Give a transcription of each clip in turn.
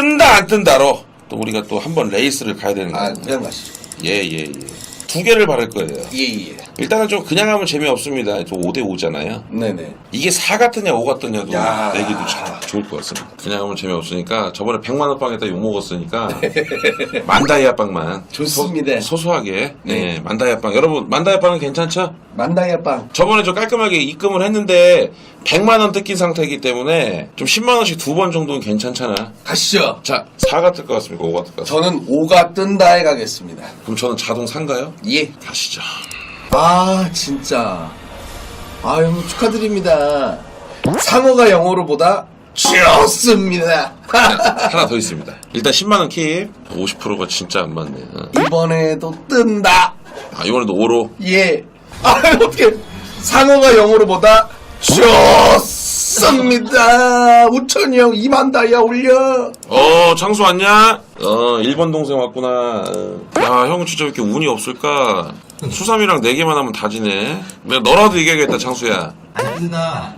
뜬다 안 뜬다로 또 우리가 또 한 번 레이스를 가야 되는 아 거예요. 그냥 가시죠. 예예 예. 두 개를 바를 거예요. 예 예. 일단은 좀 그냥 하면 재미없습니다. 또 5대 5잖아요. 네네. 이게 4 같으냐 5 같으냐도 야. 내기도 참 좋을 것 같습니다. 그냥 하면 재미없으니까 저번에 100만 원 빵에다 욕 먹었으니까 만다이아 빵만 좋습니다. 소, 소하게 네. 네. 만다이아 빵 여러분 만다이아 빵은 괜찮죠? 만다이아 빵. 저번에 좀 깔끔하게 입금을 했는데 100만 원 뜯긴 상태이기 때문에 좀 10만 원씩 두 번 정도는 괜찮잖아. 가시죠. 자 4가 뜰 것 같습니까? 5가 뜰 것 같습니까? 저는 5가 뜬다에 가겠습니다. 그럼 저는 자동 상가요? 예. 가시죠. 아 진짜. 아 형님 축하드립니다. 상어가 영어로 보다 좋습니다. 하나 더 있습니다. 일단 10만 원 킵. 50%가 진짜 안 맞네. 어. 이번에도 뜬다. 아 이번에도 5로. 예. 아 어떻게 상어가 영어로 보다 좋습니다. 우천이 형 2만 다이아 올려. 어 창수 왔냐? 어 일본 동생 왔구나. 어. 야형 진짜 왜 이렇게 운이 없을까? 수삼이랑 네 개만 하면 다 지네. 내가 너라도 이겨야겠다 창수야. 안 뜬다.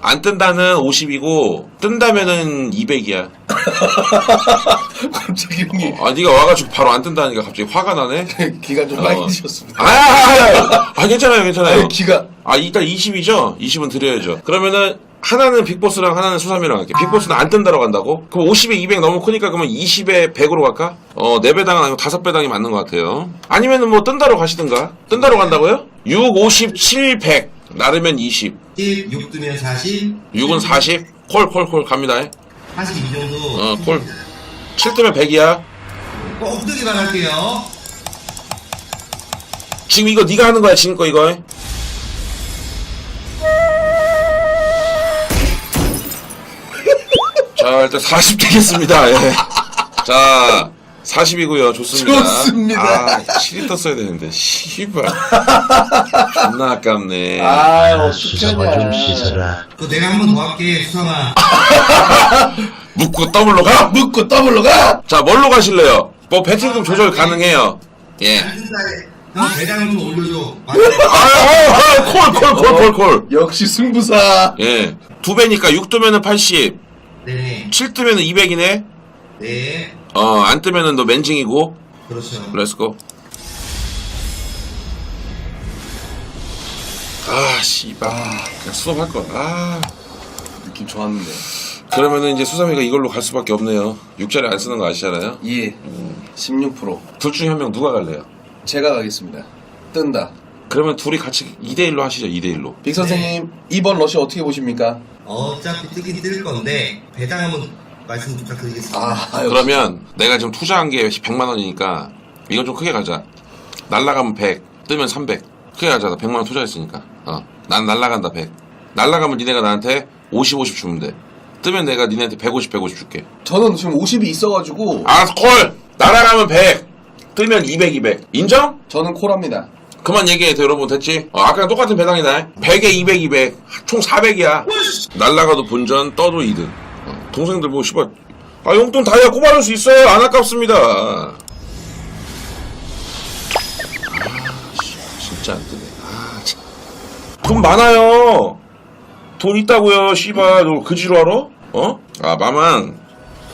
안 뜬다는 50이고 뜬다면은 200이야. 갑자기 형이 아 네가 와가지고 바로 안 뜬다니까 갑자기 화가 나네. 기가 좀 많이 드셨습니다. 아, 아, 아, 아, 괜찮아요 괜찮아요. 아니, 기가 아 일단 20이죠? 20은 드려야죠. 그러면은 하나는 빅보스랑 하나는 수삼이랑 할게. 빅보스는 안 뜬다고 간다고? 그럼 50에 200 너무 크니까 그러면 20에 100으로 갈까? 어, 4배당은 아니고 5배당이 맞는 것 같아요. 아니면은 뭐 뜬다로 가시든가. 뜬다로 간다고요? 6, 50, 7, 100. 나르면 20. 1, 6 뜨면 40. 6은 40. 콜, 콜, 콜 갑니다. 42 정도. 어, 콜. 7 뜨면 100이야. 꼭 뜨기만 할게요. 지금 이거 네가 하는 거야, 지금 거 이거. 자, 일단 40 되겠습니다. 예. 자, 40이고요. 좋습니다. 좋습니다. 아, 7이 떴어야 되는데. 씨발. 존나 아깝네. 아유 수사마 좀 씻어라. 그 내가 한번더 할게, 수상아. 묶고 더블로 가? 묶고 더블로 가. 자, 뭘로 가실래요? 뭐 배팅금 조절 가능해요. 예. 안 뜬다. 형 배당을 좀 올려줘. 아, 아, 아, 콜, 콜, 콜, 콜, 콜. 역시 승부사. 예. 두 배니까 6 뜨면은 80, 네네. 7 뜨면은 200이네. 네. 어, 안 뜨면은 너 맨징이고. 그렇죠. 렛츠고. 아, 씨발. 그냥 수업할 걸. 아. 느낌 좋았는데. 그러면은 이제 수삼이가 이걸로 갈 수밖에 없네요. 6자리 안 쓰는 거 아시잖아요? 예. 16%. 둘 중에 한 명 누가 갈래요? 제가 가겠습니다. 뜬다. 그러면 둘이 같이 2대1로 하시죠, 2대1로. 빅 선생님 이번 러시 어떻게 보십니까? 어차피 뜨긴 뜰 건데, 배당 한번 말씀 부탁드리겠습니다. 아 그러면 내가 지금 투자한 게 100만 원이니까 이건 좀 크게 가자. 날라가면 100, 뜨면 300. 크게 가자. 나 100만 원 투자했으니까. 어. 난 날라간다 100. 날라가면 니네가 나한테 50, 50 주면 돼. 뜨면 내가 니네한테 150, 150 줄게. 저는 지금 50이 있어가지고 알았어, 콜! 날아가면 100. 뜨면 200, 200. 인정? 저는 콜합니다. 그만 얘기해, 돼, 여러분. 됐지? 어, 아까랑 똑같은 배당이다. 100에 200, 200. 총 400이야. 날라가도 본전, 떠도 2등. 어, 동생들 뭐, 씨발. 아, 용돈 다이아 꼬바를 수 있어요. 안 아깝습니다. 아, 진짜 안 뜨네. 아, 참. 돈 많아요. 돈 있다고요, 씨발. 너 그지로 알아? 어? 아, 마망.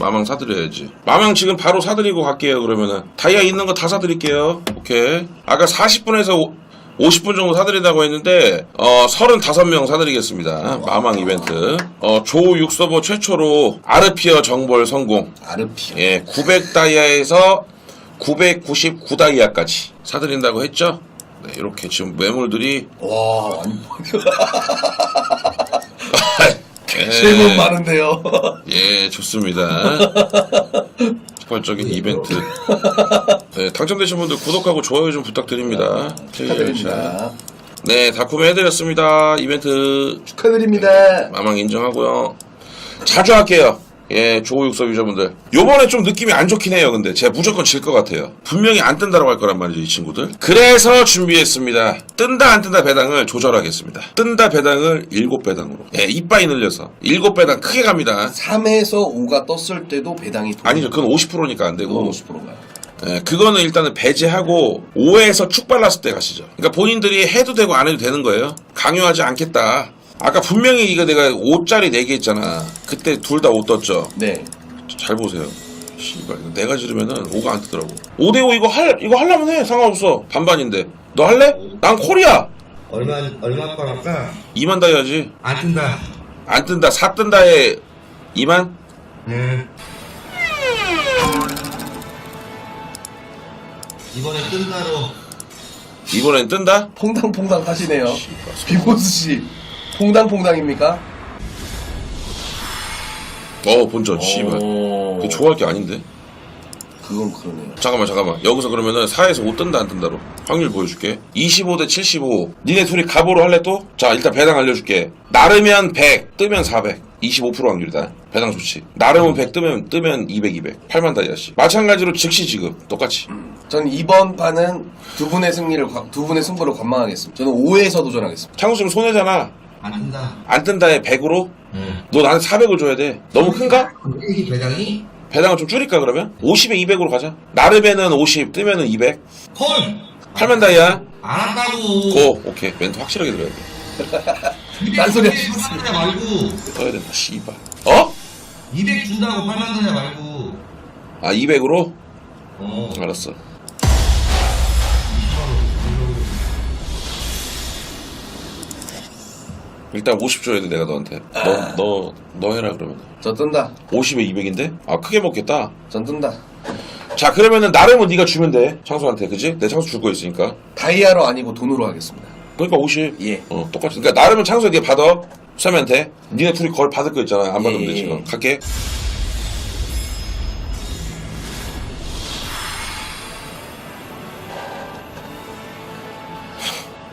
마망 사드려야지. 마망 지금 바로 사드리고 갈게요, 그러면은. 다이아 있는 거 다 사드릴게요. 오케이. 아까 40분에서 50분 정도 사드린다고 했는데, 어, 35명 사드리겠습니다. 마망 이벤트. 어, 조6 서버 최초로 아르피어 정벌 성공. 아르피오. 예, 900 다이아에서 999 다이아까지 사드린다고 했죠? 네, 이렇게 지금 매물들이 와 질문 많은데요. 예, 좋습니다. 폭발적인 이벤트. 네, 당첨되신 분들 구독하고 좋아요 좀 부탁드립니다. 축하드립니다. 네, 다 구매해드렸습니다. 이벤트 축하드립니다. 마망 인정하고요. 자주 할게요. 예, 조우육섭 유저분들. 요번에 좀 느낌이 안 좋긴 해요, 근데. 제가 무조건 질 것 같아요. 분명히 안 뜬다라고 할 거란 말이죠, 이 친구들. 그래서 준비했습니다. 뜬다, 안 뜬다 배당을 조절하겠습니다. 뜬다 배당을 7배당으로. 예, 이빠이 늘려서. 7배당 크게 갑니다. 3에서 5가 떴을 때도 배당이 아니죠, 그건 50%니까 안 되고. 50%가. 예, 그거는 일단은 배제하고 5에서 축 발랐을 때 가시죠. 그러니까 본인들이 해도 되고 안 해도 되는 거예요. 강요하지 않겠다. 아까 분명히 이거 내가 5짜리 4개 했잖아. 그때 둘 다 5 떴죠. 네. 잘 보세요. 씨발 이거 내가 지르면은 5가 안 뜨더라고. 5대5 이거 할 이거 하려면 해. 상관없어. 반반인데. 너 할래? 난 콜이야. 얼마 얼마 걸 할까? 2만 다 해야지. 안 뜬다. 안 뜬다. 4 뜬다에 2만? 네. 이번에 뜬다로 이번엔 뜬다? 퐁당퐁당 하시네요. 비보스 씨. 퐁당퐁당입니까? 어 본전 씨발. 오. 그거 좋아할 게 아닌데. 그건 그러네요. 잠깐만 잠깐만 여기서 그러면은 4에서 5 뜬다 안 뜬다로 확률 보여줄게 25 대 75 니네 둘이 갑오로 할래 또? 자 일단 배당 알려줄게 나르면 100 뜨면 400 25% 확률이다 배당 좋지 나르면 100 뜨면 뜨면 200 200 8만 다이아씨 마찬가지로 즉시 지급 똑같이 전 이번 판은 두 분의 승리를 관- 두 분의 승부를 관망하겠습니다. 저는 5에서 도전하겠습니다. 창수 지금 손해잖아 안 뜬다. 안 뜬다에 100으로 응. 너 나한테 400을 줘야 돼 너무 큰가? 이 배당이 배당을 좀 줄일까 그러면? 50에 200으로 가자 나르면은 50 뜨면은 200 콜. 8만 다이아 안 한다고. 고 오케이 멘트 확실하게 들어야 돼 딴 소리 하지 하지 말고 떠야 된다 씨발 어? 200 준다고 8만 원이야 말고. 아 200으로? 어. 알았어. 일단 50 줘야 돼 내가 너한테. 너 너 너 해라 그러면. 저 뜬다. 50에 200인데? 아 크게 먹겠다. 전 뜬다. 자 그러면은 나름은 네가 주면 돼. 창수한테 그지? 내 창수 줄 거 있으니까. 다이아로 아니고 돈으로 하겠습니다. 그러니까 50. 예. 어 똑같이. 그러니까 나름은 창수가 받아. 수염한테. 니네 둘이 걸 받을 거 있잖아. 안 받으면 예, 돼 예. 지금. 갈게.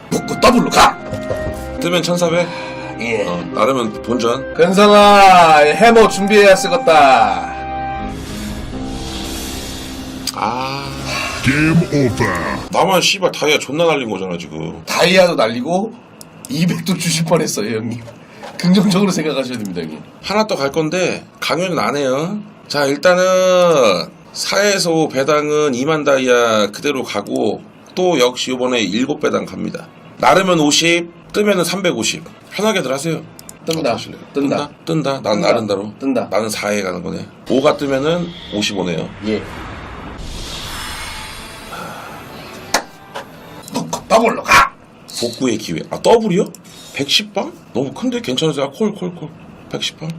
묶고 더블로 가! 뜨면 1400. 예. 어 나름은 본전. 근성아, 해머 준비해야 쓰겄다. 아. Game over. 나만 씨발 다이아 존나 날린 거잖아 지금. 다이아도 날리고 200도 주실 뻔했어요, 형님. 긍정적으로 생각하셔야 됩니다, 형님. 하나 더 갈 건데 강요는 안 해요. 자 일단은 4에서 5 배당은 2만 다이아 그대로 가고 또 역시 이번에 7배당 갑니다. 나르면 50, 뜨면은 350. 편하게들 하세요. 뜬다. 하실래요? 뜬다. 뜬다. 난 뜬다. 나른다로. 뜬다. 나는 4에 가는 거네. 5가 뜨면은 55네요. 예. 더블로 가! 복구의 기회. 아 더블이요? 110방? 너무 큰데 괜찮으세요? 아, 콜, 콜, 콜. 110방?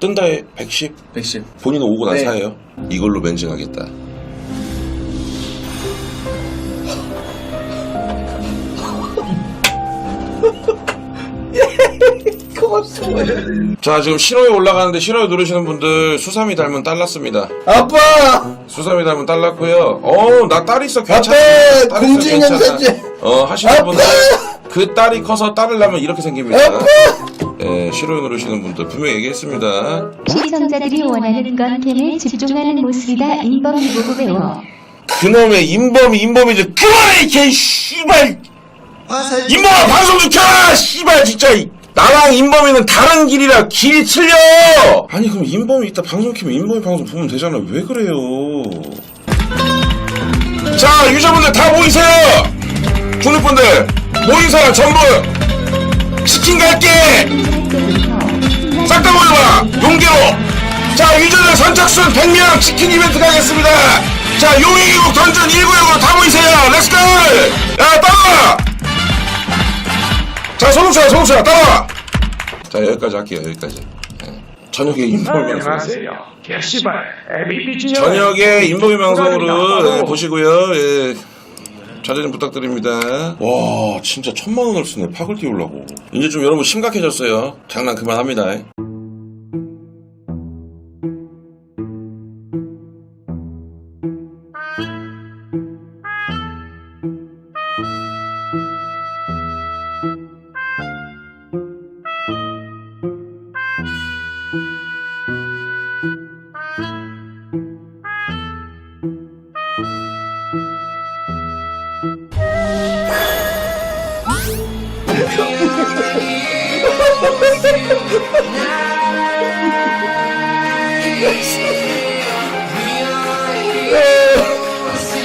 뜬다에 110. 110. 본인은 5고 난 네. 4예요. 이걸로 멘징하겠다. 고맙습니다. 자 지금 싫어요 올라가는데 싫어요 누르시는 분들 수삼이 닮은 딸 났습니다 아빠! 수삼이 닮은 딸 났고요 어나 딸 있어 괜찮아 아빠! 딸 있어, 공주인형 괜찮아. 어 하시는 아빠! 분들 그 딸이 커서 딸을 낳으면 이렇게 생깁니다 아빠! 예 싫어요 누르시는 분들 분명히 얘기했습니다 시청자들이 원하는 건 캠에 집중하는 모습이다. 인범 보고 배워. 그놈의 인범이 인범이지 그만해 개 씨발 화살. 인범아 방송 좀 켜라 씨발 진짜 이- 나랑 인범이는 다른 길이라 길이 틀려! 아니 그럼 인범이 이따 방송 켜면 인범이 방송 보면 되잖아. 왜 그래요? 자 유저분들 다 모이세요! 중립분들 모인 사람 전부 치킨 갈게! 싹 다 모여봐! 용계로! 자 유저들 선착순 100명 치킨 이벤트 가겠습니다! 자 용의기국 던전 1구역으로 다 모이세요! 렛츠고 야 따라 와자 소동차 소동차 따라와! 자 여기까지 할게요 여기까지. 예. 저녁에 인범이 방송 안녕하세요. 개씨발 MVP 저녁에 인범이 방송으로 예, 보시고요. 예. 자제 좀 부탁드립니다. 와 진짜 천만 원을 쓰네 팍을 띄우려고. 이제 좀 여러분 심각해졌어요. 장난 그만합니다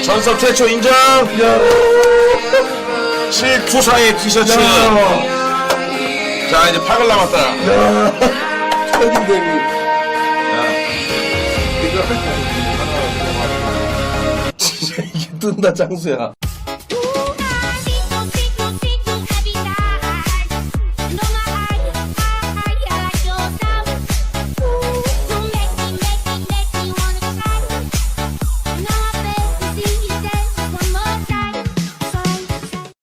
전섭 최초 인정? 실투사의 티셔츠. 자, 이제 팔을 남았다. 진짜 이게 뜬다 짱수야.